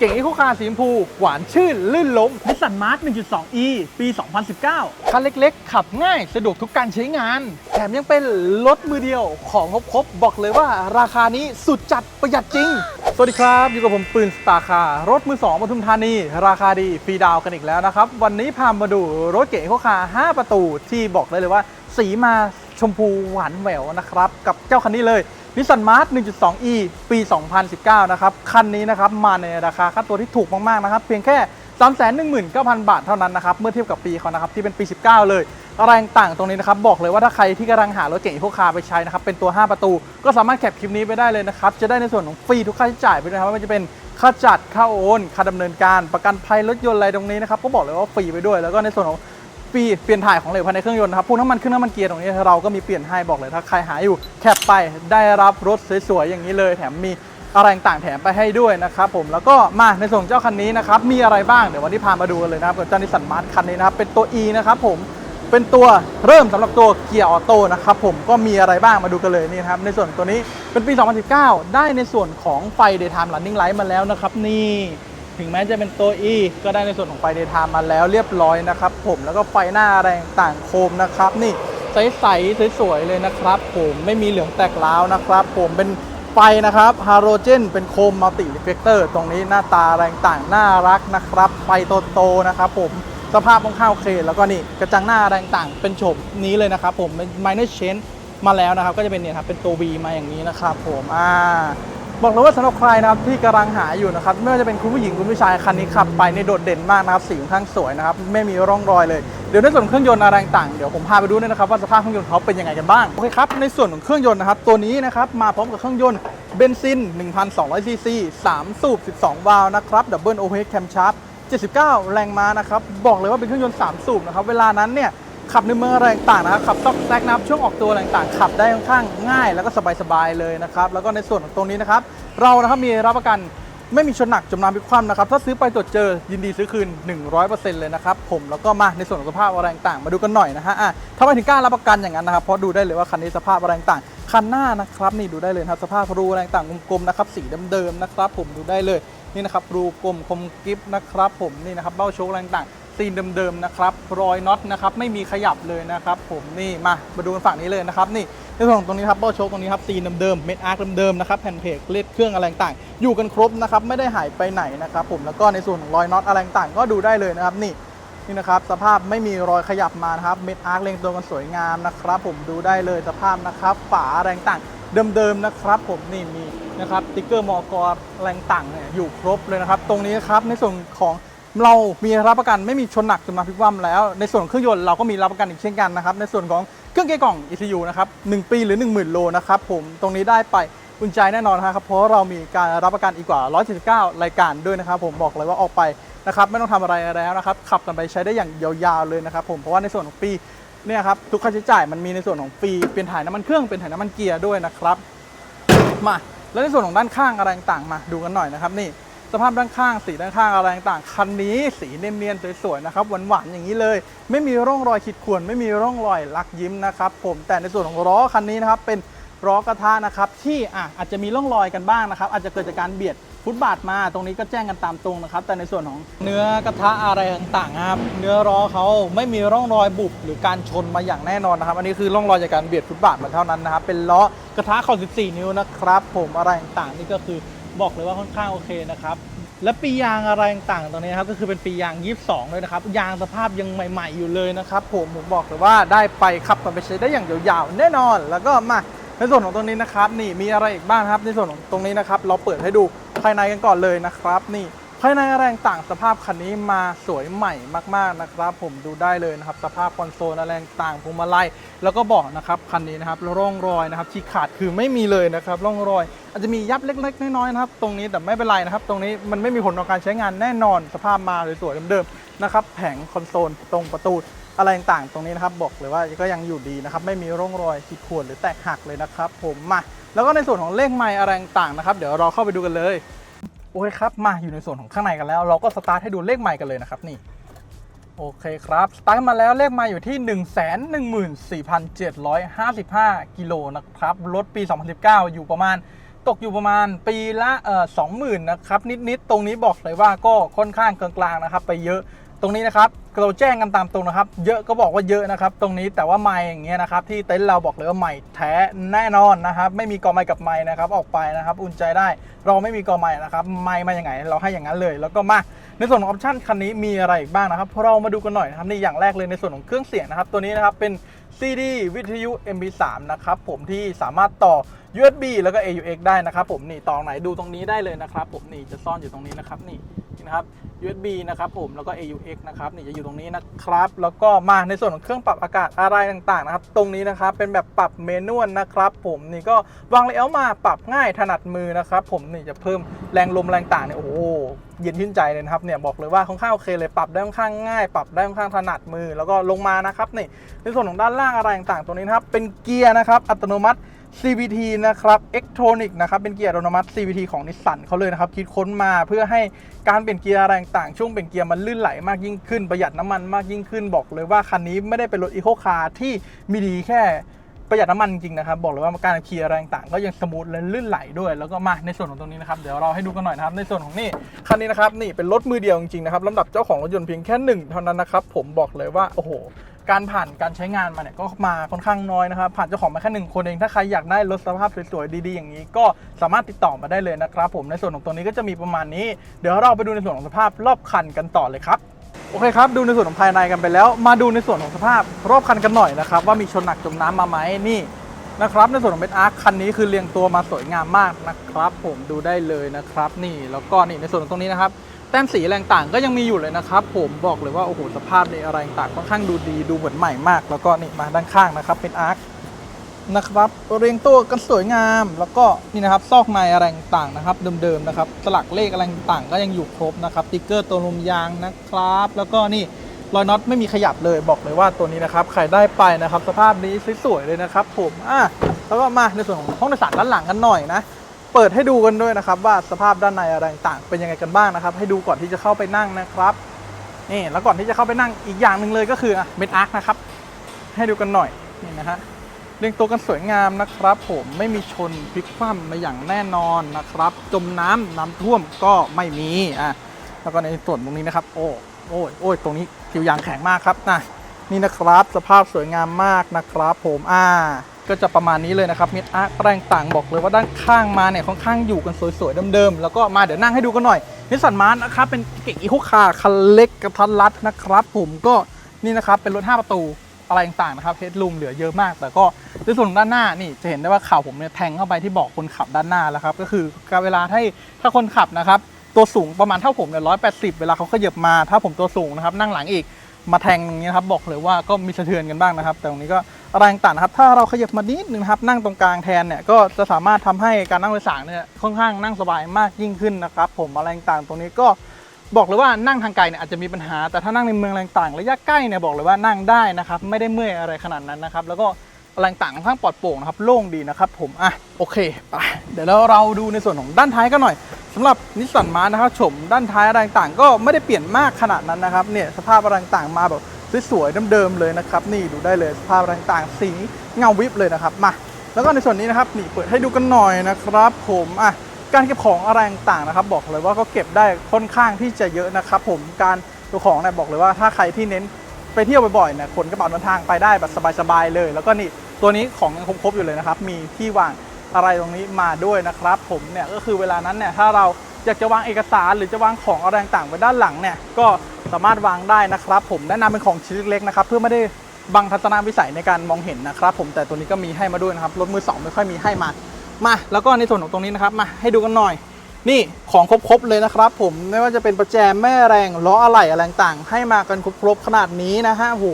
เก่งอีโคคาร์สีชมพูหวานชื่น ลื่นล้มนิสสันมาร์ 1.2e ปี 2019 คันเล็กๆ ขับง่ายสะดวกทุกการใช้งาน แถมยังเป็นรถมือเดียวของครบๆบอกเลยว่าราคานี้สุดจัดประหยัดจริง สวัสดีครับ อยู่กับผมปืนสตาร์คาร์รถมือ2ปทุมธานี ราคาดีฟรีดาวน์กันอีกแล้วนะครับ วันนี้พามาดูรถเก๋งอีโคคาร์5ประตูที่บอกได้เลยว่า สีมาชมพูหวานแหววนะครับกับเจ้าคันนี้เลย นิสสันมาร์ 1.2e ปี 2019 นะครับ คันนี้นะครับ มาในราคาค่าตัวที่ถูกมาก ๆ นะครับ เพียงแค่ 319,000 บาทเท่านั้นนะครับ เมื่อเทียบกับปีเขานะครับ ที่เป็นปี 19 เลยแรงต่างตรงนี้นะครับ บอกเลยว่าถ้าใครที่กำลังหารถเก่งอีโคคาร์ไปใช้นะครับ เป็นตัว 5 ประตู ก็สามารถแคปคลิปนี้ไปได้เลยนะครับ จะได้ในส่วนของฟรีทุกค่าใช้จ่ายไปด้วยนะครับไม่ว่าจะเป็นค่าจัดค่าโอนค่าดำเนินการประกันภัยรถยนต์อะไรตรงนี้นะครับก็บอกเลยว่าฟรีไปด้วย แล้วก็ในส่วนของ ฟรีเปลี่ยนถ่ายของเหลวภายในเครื่องยนต์นะครับพวกน้ำมันเครื่องน้ำมันเกียร์ตรงนี้เราก็มีเปลี่ยนให้บอกเลยถ้าใครหาอยู่แคปไปได้รับรถสวยๆอย่างนี้เลย แถมมีอะไรต่างแถมไปให้ด้วยนะครับผมแล้วก็มาในส่วนเจ้าคันนี้นะครับมีอะไรบ้างเดี๋ยววันนี้พามาดูกันเลยนะครับกับเจ้านิสันมาร์ทคันนี้นะครับเป็นตัว E นะครับผมเป็นตัวเริ่มสำหรับตัวเกียร์ออโต้นะครับผมก็มีอะไรบ้างมาดูกันเลยนี่นะครับในส่วนตัวนี้เป็นปี 2019 ได้ในส่วนของไฟ daytime running light มาแล้วนะครับนี่ ถึงแม้จะเป็นตัว E ก็ได้ในส่วนของไฟเดย์ไทม์มาแล้วเรียบร้อยนะครับ ผมแล้วก็ไฟหน้าแรต่างโคมนะครับ นี่ใสๆสวยๆเลยนะครับ ผมไม่มีเหลืองแตกร้าวนะครับ ผมเป็นไฟนะครับฮาโลเจนเป็นโคมมัลติรีเฟกเตอร์ตรงนี้หน้าตาแรงต่างน่ารักนะครับไฟโตๆนะครับ ผมสภาพค่อนข้างโอเคแล้วก็นี่กระจังหน้าแรงต่างเป็นโฉมนี้เลยนะครับ ผมเป็น minor change มาแล้วนะครับ ก็จะเป็นเนี่ยครับเป็นตัว V มาอย่างนี้นะครับ ผมอ่า บอกเลยว่าสำหรับใครนะครับที่กำลังหาอยู่นะครับไม่ว่าจะเป็นคุณผู้หญิงคุณผู้ชายคันนี้ขับไปในโดดเด่นมากนะครับสีค่อนข้างสวยนะครับไม่มีร่องรอยเลยเดี๋ยวในส่วนเครื่องยนต์อะไรต่างเดี๋ยวผมพาไปดูด้วยนะครับว่าสภาพเครื่องยนต์เขาเป็นยังไงกันบ้างโอเคครับในส่วนของเครื่องยนต์นะครับตัวนี้นะครับมาพร้อมกับเครื่องยนต์เบนซิน 1,200 ซีซี 3 สูบ 12 วาล์วนะครับดับเบิลโอเวอร์แคมชาร์ป79 แรงม้านะครับบอกเลยว่าเป็นเครื่องยนต์3สูบนะครับเวลานั้นเนี่ย ขับในเมืองอะไรต่างนะครับขับซอกแซกนะครับช่วงออกตัวอะไรต่างขับได้ค่อนข้างง่าย แล้วก็สบายๆเลยนะครับแล้วก็ในส่วนของตรงนี้นะครับเรานะครับมีรับประกันไม่มีชนหนักจมน้ำพลิกคว่ำนะครับถ้าซื้อไปตรวจเจอยินดีซื้อคืน 100%เลยนะครับผมแล้วก็มาในส่วนของสภาพอะไรต่างมาดูกันหน่อยนะฮะอะทำไมถึงกล้ารับประกันอย่างนั้นนะครับเพราะดูได้เลยว่าคันนี้สภาพอะไรต่างคันหน้านะครับนี่ดูได้เลยครับสภาพรูอะไรต่างกลมๆนะครับสีเดิมๆนะครับผมดูได้เลยนี่นะครับรูกลมคมกริฟนะครับผมนี่นะครับเบ้าโชคอะไรต่าง ๆซีนเดิมๆนะครับรอยน็อตนะครับไม่มีขยับเลยนะครับ ผมนี่มามาดูกันฝั่งนี้เลยนะครับนี่ในส่วนของตรงนี้ครับเบ้าโชคตรงนี้ครับซีนเดิมๆเม็ดอาร์คเดิมๆนะครับแผ่นเพกเลดเครื่องอะไรต่างอยู่กันครบนะครับไม่ได้หายไปไหนนะครับผมแล้วก็ในส่วนของรอยน็อตอะไรต่างก็ดูได้เลยนะครับนี่นี่นะครับสภาพไม่มีรอยขยับมานะครับเม็ดอาร์คเรียงตัวกันสวยงามนะครับ ผมดูได้เลยสภาพนะครับฝาอะไรต่างเดิมๆนะครับ ผมนี่มีนะครับติ๊กเกอร์มอกรอะไรต่างเนี่ยอยู่ครบเลยนะครับ ตรงนี้ครับในส่วนของ เรามีรับประกันไม่มีชนหนักจนมาพลิกคว่ำแล้ว ในส่วนของเครื่องยนต์เราก็มีรับประกันอีกเช่นกันนะครับในส่วนของเครื่องเกียร์กล่อง ECU นะครับ1ปีหรือ 10,000 โลนะครับผมตรงนี้ได้ไปอุ่นใจแน่นอนนะครับเพราะเรามีการรับประกันอีกกว่า179รายการด้วยนะครับผมบอกเลยว่าออกไปนะครับไม่ต้องทำอะไรแล้วนะครับขับกันไปใช้ได้อย่างยาวๆเลยนะครับผมเพราะว่าในส่วนของปีเนี่ยครับทุกค่าใช้จ่ายมันมีในส่วนของฟรีเปลี่ยนถ่ายน้ำมันเครื่องเป็นถ่ายน้ำมันเกียร์ด้วยนะครับมาแล้วในส่วนของด้านข้างอะไรต่างๆมาดูกันหน่อยนะครับนี่ สภาพด้านข้างสีด้านข้างอะไรต่างๆคันนี้สีเนียนๆสวยๆนะครับหวานๆอย่างนี้เลย ไม่มีร่องรอยขีดข่วนไม่มีร่องรอยลักยิ้มนะครับผมแต่ในส่วนของล้อคันนี้นะครับเป็นล้อกระทะนะครับที่ออาจจะมีร่องรอยกันบ้างนะครับ อาจจะเกิดจากการเบียดฟุตบาทมาตรงนี้ก็แจ้งกันตามตรงนะครับ แต่ในส่วนของเนื้อกระทะอะไรต่างๆครับเนื้อล้อเขาไม่มีร่องรอยบุบหรือการชนมาอย่างแน่นอนนะครับ อันนี้คือร่องรอยจากการเบียดฟุตบาทมาเท่านั้นนะครับเป็นล้อกระทะขอบ14 นิ้วนะครับ ผมอะไรต่างๆนี่ก็คือ บอกเลยว่าค่อนข้างโอเคนะครับและปียางอะไรต่างๆตรงนี้นะครับก็คือเป็นปียาง 22เลยนะครับยางสภาพยังใหม่ ๆ อยู่เลยนะครับผมผมบอกเลยว่าได้ไปขับกันไปใช้ได้อย่างยาวๆแน่นอน แล้วก็มาในส่วนของตรงนี้นะครับ นี่มีอะไรอีกบ้างครับ ในส่วนของตรงนี้นะครับ เราเปิดให้ดูภายในกันก่อนเลยนะครับ นี่ ภายในอะไรต่างสภาพคันนี้มาสวยใหม่มากๆนะครับ ผมดูได้เลยนะครับสภาพคอนโซลอะไรต่างพวงมาลัยแล้วก็เบอกนะครับคันนี้นะครับร่องรอยนะครับที่ขาดคือไม่มีเลยนะครับร่องรอย อาจจะมียับเล็ก ๆ น้อยๆนะครับตรงนี้แต่ไม่เป็นไรนะครับ ตรงนี้มันไม่มีผลต่อการใช้งานแน่นอนสภาพมาสวยๆเดิมๆนะครับแผงคอนโซลตรงประตูอะไรต่างๆตรงนี้นะครับบอกเลยว่าก็ยังอยู่ดีนะครับไม่มีร่องรอยขีดข่วนหรือแตกหักเลยนะครับ ผมมาแล้วก็ในส่วนของเลขไมล์อะไรต่างๆนะครับ เดี๋ยวเราเข้าไปดูกันเลย โอเคครับ มาอยู่ในส่วนของข้างในกันแล้ว เราก็สตาร์ทให้ดูเลขใหม่กันเลยนะครับนี่ โอเคครับ สตาร์ทมาแล้วเลขใหม่อยู่ที่ 1 1 4 7 5 5 กิโลนะครับ รถปี 2019 อยู่ประมาณตกอยู่ประมาณปีละเอ่อสองหมื่นนะครับ นิด ๆ ตรงนี้บอกเลยว่าก็ค่อนข้างกลาง ๆ นะครับ ไปเยอะตรงนี้นะครับ เราแจ้งกันตามตรงนะครับ เยอะก็บอกว่าเยอะนะครับ ตรงนี้แต่ว่าไม้อย่างเงี้ยนะครับ ที่เต็นท์เราบอกเลยว่าใหม่แท้แน่นอนนะครับ ไม่มีกอไม้กับไม้นะครับ ออกไปนะครับ อุ่นใจได้ เราไม่มีกอไม้นะครับไม้มาอย่างไง เราให้อย่างนั้นเลย แล้วก็มาในส่วนของออปชันคันนี้มีอะไรอีกบ้างนะครับเรามาดูกันหน่อยนะครับนี่อย่างแรกเลยในส่วนของเครื่องเสียงนะครับ ตัวนี้นะครับเป็น CD วิทยุ MP3 นะครับผมที่สามารถต่อ USB แล้วก็ AUX ได้นะครับ ผมนี่ต่อไหนดูตรงนี้ได้เลยนะครับ ผมนี่จะซ่อนอยู่ตรงนี้นะครับนี่ นะครับ USB นะครับผมแล้วก็ AUX นะครับนี่จะอยู่ตรงนี้นะครับ แล้วก็มาในส่วนของเครื่องปรับอากาศอะไรต่างๆนะครับ ตรงนี้นะครับเป็นแบบปรับเมนวลนะครับ ผมนี่ก็วางเลเยอร์มาปรับง่ายถนัดมือนะครับ ผมนี่จะเพิ่มแรงลมแรงต่างเนี่ยโอ้เย็นชื่นใจเลยนะครับเนี่ยบอกเลยว่าค่อนข้างโอเคเลยปรับได้ค่อนข้างง่ายปรับได้ค่อนข้างถนัดมือแล้วก็ลงมานะครับนี่ในส่วนของด้านล่างอะไรต่างๆตรงนี้นะครับเป็นเกียร์นะครับอัตโนมัติ CVT นะครับเอ็กโทรนิกนะครับ เป็นเกียร์อัตโนมัติ CVT ของนิสสันเขาเลยนะครับ คิดค้นมาเพื่อให้การเปลี่ยนเกียร์อะไรต่างๆช่วงเปลี่ยนเกียร์มันลื่นไหลมากยิ่งขึ้น ประหยัดน้ำมันมากยิ่งขึ้นบอกเลยว่าคันนี้ไม่ได้เป็นรถอีโคคาร์ที่มีดีแค่ ประหยัดน้ำมันจริงนะครับ บอกเลยว่าการเคลียร์อะไรต่างก็ยังสมูทและลื่นไหลด้วย แล้วก็มาในส่วนของตรงนี้นะครับ เดี๋ยวเราให้ดูกันหน่อยนะครับ ในส่วนของนี่คันนี้นะครับนี่เป็นรถมือเดียวจริงๆนะครับลำดับเจ้าของรถยนต์เพียงแค่หนึ่งเท่านั้นนะครับผมบอกเลยว่าโอ้โหการผ่านการใช้งานมาเนี่ยก็มาค่อนข้างน้อยนะครับ ผ่านเจ้าของมาแค่หนึ่งคนเอง ถ้าใครอยากได้รถสภาพสวยๆดีๆอย่างนี้ ก็สามารถติดต่อมาได้เลยนะครับผมในส่วนของตัวนี้ก็จะมีประมาณนี้ เดี๋ยวเราไปดูในส่วนของสภาพรอบคันกันต่อเลยครับ โอเคครับ ดูในส่วนของภายในกันไปแล้ว มาดูในส่วนของสภาพรอบคันกันหน่อยนะครับ ว่ามีชนหนักจมน้ำมาไหมนี่นะครับ ในส่วนของเบนอาร์คคันนี้คือเรียงตัวมาสวยงามมากนะครับ ผมดูได้เลยนะครับ นี่แล้วก็นี่ในส่วนของตรงนี้นะครับแต้มสีอะไรต่างก็ยังมีอยู่เลยนะครับ ผมบอกเลยว่าโอ้โหสภาพในอะไรต่างค่อนข้างดูดีดูเหมือนใหม่มาก แล้วก็นี่มาด้านข้างนะครับเป็นอาร์ค นะครับ เรียงตัวกันสวยงาม แล้วก็นี่นะครับซอกในอะไรต่างๆนะครับ เดิมๆนะครับสลักเลขอะไรต่างๆก็ยังอยู่ครบนะครับติ๊กเกอร์ตัวลมยางนะครับ แล้วก็นี่รอยน็อตไม่มีขยับเลยบอกเลยว่าตัวนี้นะครับใครได้ไปนะครับ สภาพนี้สวยๆเลยนะครับ ผมอะแล้วก็มาในส่วนของห้องโดยสารด้านหลังกันหน่อยนะเปิดให้ดูกันด้วยนะครับ ว่าสภาพด้านในอะไรต่างเป็นยังไงกันบ้างนะครับ ให้ดูก่อนที่จะเข้าไปนั่งนะครับนี่แล้วก่อนที่จะเข้าไปนั่งอีกอย่างหนึ่งเลยก็คือเมดอาร์คนะครับ ให้ดูกันหน่อยนี่นะฮะ รียงตัวกันสวยงามนะครับผมไม่มีชนพลิกคว่ำมาอย่างแน่นอนนะครับ จมน้ำน้ำท่วมก็ไม่มีอะแล้วก็ในส่วนตรงนี้นะครับ โอ้โอ้ยโอ้ยตรงนี้ผิวยางแข็งมากครับนะนี่นะครับสภาพสวยงามมากนะครับผมอ่าก็จะประมาณนี้เลยนะครับมิดอาร์แรงต่างบอกเลยว่าด้านข้างมาเนี่ยค่อนข้างอยู่กันสวยๆเดิมๆแล้วก็มาเดี๋ยวนั่งให้ดูกันหน่อยนิสสันมาร์นะครับเป็นเก่งอีโคคาคันเล็กกระทัดรัดนะครับ ผมก็นี่นะครับเป็นรถ5ประตู อะไรต่างๆนะครับเฮดลูมเหลือเยอะมาก แต่ก็ในส่วนของด้านหน้านี่จะเห็นได้ว่าข่าวผมเนี่ยแทงเข้าไปที่บอกคนขับด้านหน้าแล้วครับก็คือการเวลาให้ถ้าคนขับนะครับตัวสูงประมาณเท่าผมเนี่ยร้อยแปดสิบเวลาเขาขยับมาถ้าผมตัวสูงนะครับนั่งหลังอีกมาแทงตรงนี้ครับบอกเลยว่าก็มีสะเทือนกันบ้างนะครับ แต่ตรงนี้ก็อะไรต่างๆครับถ้าเราขยับมานิดนึงครับนั่งตรงกลางแทนเนี่ยก็จะสามารถทำให้การนั่งโดยสารเนี่ยค่อนข้างนั่งสบายมากยิ่งขึ้นนะครับผมอะไรต่างๆตรงนี้ก็ บอกเลยว่านั่งทางไกลเนี่ยอาจจะมีปัญหาแต่ถ้านั่งในเมืองอะไรต่างๆระยะใกล้เนี่ยบอกเลยว่านั่งได้นะครับไม่ได้เมื่อยอะไรขนาดนั้นนะครับแล้วก็อะไรต่างค่อนข้างปลอดโปร่งนะครับโล่งดีนะครับผมอะโอเคไปเดี๋ยวเราดูในส่วนของด้านท้ายกันหน่อยสำหรับนิสสันมาร์นะครับชมด้านท้ายอะไรต่างก็ไม่ได้เปลี่ยนมากขนาดนั้นนะครับเนี่ยสภาพอะไรต่างมาแบบสวยๆเดิมๆเลยนะครับนี่ดูได้เลยสภาพอะไรต่างสีเงาวิบเลยนะครับมาแล้วก็ในส่วนนี้นะครับนี่เปิดให้ดูกันหน่อยนะครับ ผมอะ การเก็บของอะไรต่างๆนะครับ บอกเลยว่าก็เก็บได้ค่อนข้างที่จะเยอะนะครับ ผมการตัวของเนี่ยบอกเลยว่าถ้าใครที่เน้นไปเที่ยวบ่อยๆเนี่ยขนกระเป๋าเดินทางไปได้แบบสบายๆเลย แล้วก็นี่ตัวนี้ของยังครบๆอยู่เลยนะครับ มีที่วางอะไรตรงนี้มาด้วยนะครับ ผมเนี่ยก็คือเวลานั้นเนี่ยถ้าเราอยากจะวางเอกสารหรือจะวางของอะไรต่างๆไว้ด้านหลังเนี่ยก็สามารถวางได้นะครับ ผมแนะนำเป็นของชิ้นเล็กๆนะครับเพื่อไม่ได้บังทัศนวิสัยในการมองเห็นนะครับ ผมแต่ตัวนี้ก็มีให้มาด้วยนะครับรถมือสองไม่ค่อยมีให้มา มาแล้วก็ในส่วนของตรงนี้นะครับมาให้ดูกันหน่อย นี่ของครบๆเลยนะครับ ผมไม่ว่าจะเป็นประแจแม่แรงล้ออะไหล่อะไรต่างให้มากันครบๆขนาดนี้นะฮะโห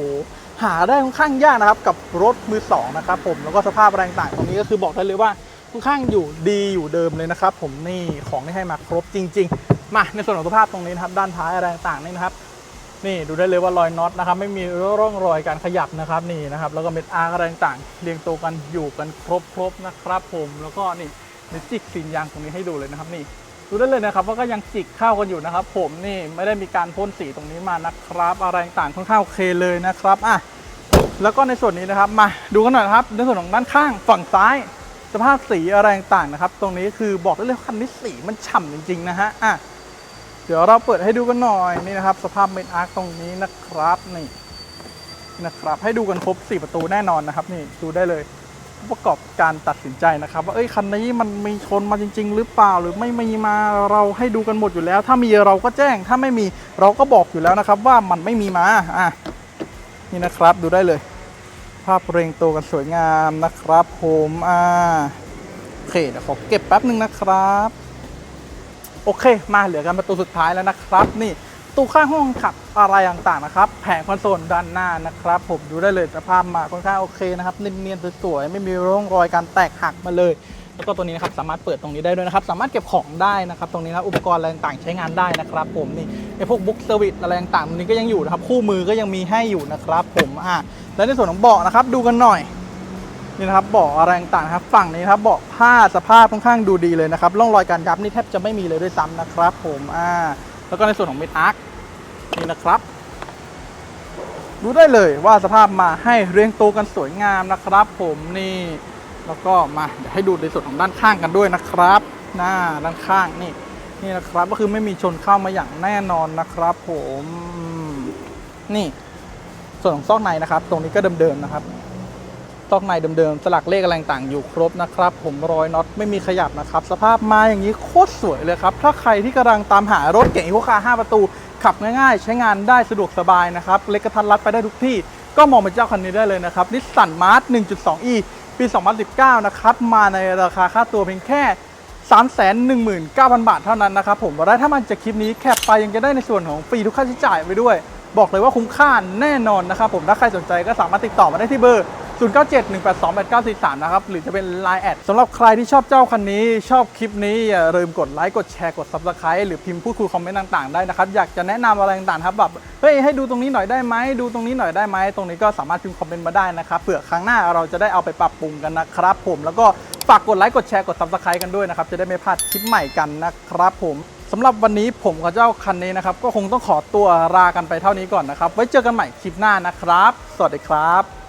หาได้ค่อนข้างยากนะครับกับรถมือสองนะครับผมแล้วก็สภาพแรงต่างตรงนี้ก็คือบอกได้เลยว่าค่อนข้างอยู่ดีอยู่เดิมเลยนะครับ ผมนี่ของที่ให้มาครบจริง ๆ มาในส่วนของสภาพตรงนี้นะครับด้านท้ายอะไรต่างนี่นะครับ นี่ดูได้เลยว่ารอยน็อตนะครับไม่มีร่องรอยการขยับนะครับนี่นะครับแล้วก็เม็ดอาร์อะไรต่างๆเรียงตัวกันอยู่กันครบๆนะครับผมแล้วก็นี่ในจิกสีนยางตรงนี้ให้ดูเลยนะครับนี่ดูได้เลยนะครับว่าก็ยังจิกเข้ากันอยู่นะครับ ผมนี่ไม่ได้มีการพ่นสีตรงนี้มานะครับ อะไรต่างค่อนข้างโอเคเลยนะครับอะแล้วก็ในส่วนนี้นะครับมาดูกันหน่อยครับ ในส่วนของด้านข้างฝั่งซ้าย สภาพสีอะไรต่างนะครับ ตรงนี้คือบอกได้เลยว่าคันนี้สีมันฉ่ำจริงๆนะฮะอะ เดี๋ยวเราเปิดให้ดูกันหน่อยนี่นะครับ สภาพเมนอาร์คตรงนี้นะครับนี่นะครับ ให้ดูกันครบ 4 ประตูแน่นอนนะครับ นี่ดูได้เลยผู้ประกอบการตัดสินใจนะครับ ว่าเอ้ยคันนี้มันมีชนมาจริง ๆ หรือเปล่าหรือไม่มีมาเราให้ดูกันหมดอยู่แล้ว ถ้ามีเราก็แจ้ง ถ้าไม่มีเราก็บอกอยู่แล้วนะครับ ว่ามันไม่มีมาอะนี่นะครับดูได้เลย ภาพเรียงตัวกันสวยงามนะครับผมอ่าโอเคเดี๋ยวขอเก็บแป๊บหนึ่งนะครับ โอเค มาเหลือกันประตูสุดท้ายแล้วนะครับ นี่ตูข้างห้องขับอะไรต่างๆนะครับ แผงคอนโซลด้านหน้านะครับ ผมดูได้เลยสภาพมาค่อนข้างโอเคนะครับเนียนๆสวยๆไม่มีร่องรอยการแตกหักมาเลยแล้วก็ตัวนี้นะครับสามารถเปิดตรงนี้ได้ด้วยนะครับ สามารถเก็บของได้นะครับ ตรงนี้นะอุปกรณ์อะไรต่างๆใช้งานได้นะครับ ผมนี่ไอพวกบุ๊กเซอร์วิสอะไรต่างๆตรงนี้ก็ยังอยู่นะครับ คู่มือก็ยังมีให้อยู่นะครับ ผมอะแล้วในส่วนของเบาะนะครับ ดูกันหน่อย นี่นะครับเบาะอะไรต่างนะครับฝั่งนี้นครับเบาะผ้าสภาพค่อนข้างดูดีเลยนะครับร่องรอยการยับนี่แทบจะไม่มีเลยด้วยซ้ำนะครับ ผมอ่าแล้วก็ในส่วนของเมดอาร์คนี่นะครับดูได้เลยว่าสภาพมาให้เรียงตัวกันสวยงามนะครับ ผมนี่แล้วก็มาเดี๋ยวให้ดูในส่วนของด้านข้างกันด้วยนะครับหน้าด้านข้างนี่นี่นะครับก็คือไม่มีชนเข้ามาอย่างแน่นอนนะครับ ผมนี่ส่วนของซอกในนะครับ ตรงนี้ก็เดิมๆนะครับ ซอกในเดิมๆ สลักเลขอะไรต่างๆอยู่ครบนะครับ ผมรอยน็อตไม่มีขยับนะครับ สภาพมาอย่างนี้โคตรสวยเลยครับ ถ้าใครที่กำลังตามหารถเก๋งอีโคคาร์5ประตู ขับง่ายๆ ใช้งานได้สะดวกสบายนะครับ เล็กกระทัดรัดไปได้ทุกที่ ก็มองเป็นเจ้าคันนี้ได้เลยนะครับนิสสันมาร์ท 1.2e ปี 2019 นะครับ มาในราคาค่าตัวเพียงแค่ 319,000 บาทเท่านั้นนะครับผมและถ้ามันจะคลิปนี้แคปไปยังจะได้ในส่วนของฟรีทุกค่าใช้จ่ายไปด้วย บอกเลยว่าคุ้มค่าแน่นอนนะครับผมถ้าใครสนใจก็สามารถติดต่อมาได้ที่เบอร์ 0971828943 นะครับ หรือจะเป็น Line แอดสำหรับใครที่ชอบเจ้าคันนี้ ชอบคลิปนี้ อย่าลืมกดไลค์กดแชร์กด Subscribe หรือพิมพ์พูดคุยคอมเมนต์ต่างๆได้นะครับ อยากจะแนะนำอะไรต่างๆครับแบบเฮ้ยให้ดูตรงนี้หน่อยได้ไหมดูตรงนี้หน่อยได้ไหมตรงนี้ก็สามารถพิมพ์คอมเมนต์มาได้นะครับเผื่อครั้งหน้าเราจะได้เอาไปปรับปรุงกันนะครับ ผมแล้วก็ฝากกดไลค์กดแชร์กด Subscribe กันด้วยนะครับจะได้ไม่พลาดคลิปใหม่กันนะครับผมสำหรับวันนี้ผมกับเจ้าคันนี้นะครับ ก็คงต้องขอตัวลากันไปเท่านี้ก่อนนะครับ ไว้เจอกันใหม่คลิปหน้านะครับ สวัสดีครับ